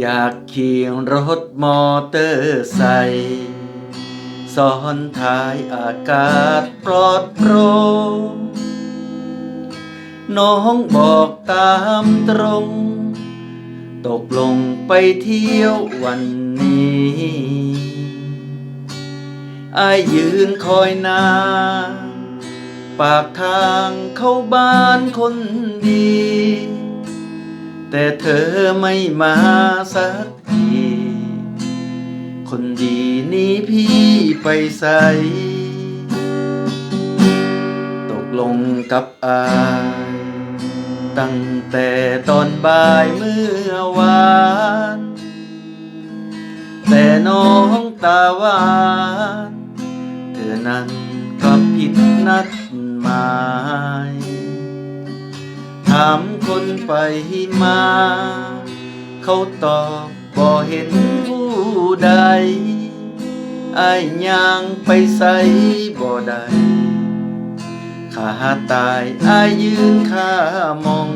อยากขี่รถมอเตอร์ไซค์ซ้อนท้ายอากาศปลอดโปร่งน้องบอกตามตรง ตกลงไปเที่ยววันนี้อายยืนคอยนานปากทางเข้าบ้านคนดี แต่เธอไม่มาสักที คนดีนี้พี่ไปใส่ตกลงกับอาย ตั้งแต่ตอนบ่ายเมื่อวาน แต่น้องตาหวาน เธอนั้นก็ผิดนัดหมาย ถามคนไปมา เขาตอบบ่เห็นผู้ใดไอายางไปใส่บ่ได้ขาตายอายยืนข้ามอง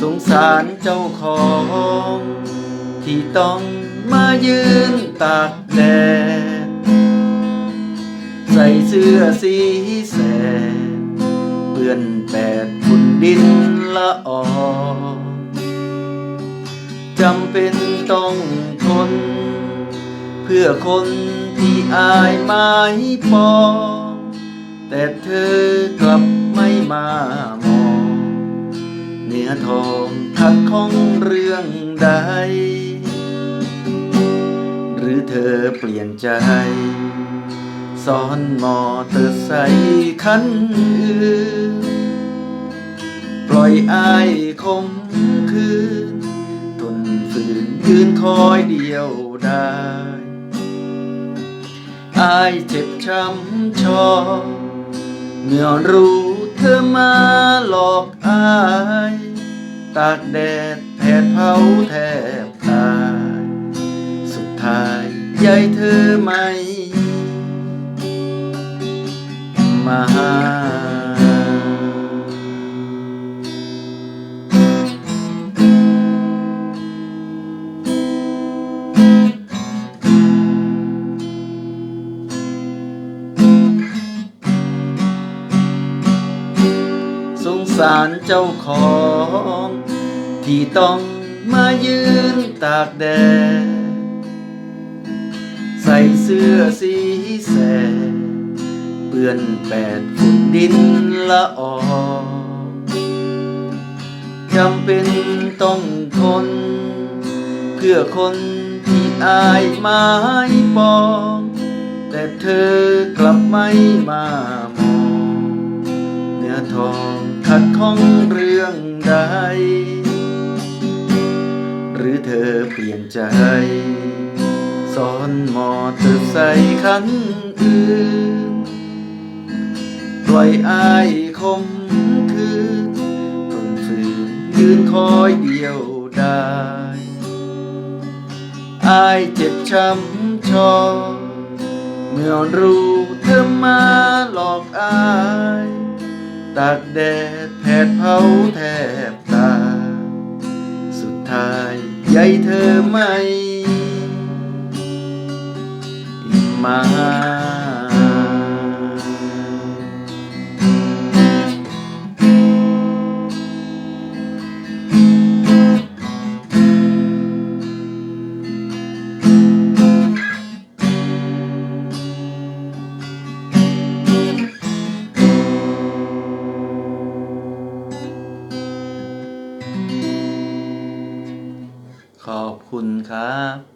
สงสารเจ้าของ ที่ต้องมายืนตากแดด ใส่เสื้อสีแสด เปื้อนแปดฝุ่นดินละออจำเป็นต้องทน เพื่อคนที่อายไม่ปอแต่เธอกลับไม่มามอง เนื้อทองทักของเรื่องใด หรือเธอเปลี่ยนใจ สอนมอเตอร์ไซคันอื่น ปล่อยอายคมคืน ทนฝืนยืนคอยเดียวได้อายเจ็บช้ำชอเมื่อรู้เธอมาหลอกอายตากแดดแผดเผาแทบตาย สุดท้ายใยเธอไม่ มาหาสงสารเจ้าของ ที่ต้องมายืนตากแดด ใส่เสื้อสีแสด ปื้อนแปดฝุ่นดินละออจำเป็นต้องทน เพื่อคนที่อายไม้ปอง แต่เธอกลับไม่มามองเนื้อทองขัดข้องเรื่องใด หรือเธอเปลี่ยนใจสอนมอเตอร์ไซคันอื่น ปล่อยอายคมคืนทนฝืนยืนคอยเดียวได้อายเจ็บช้ำชอ เมื่อรู้เธอมาหลอกอายตากแดดแผดเผาแทบตา สุดท้ายใยเธอไม่ ขอบคุณครับ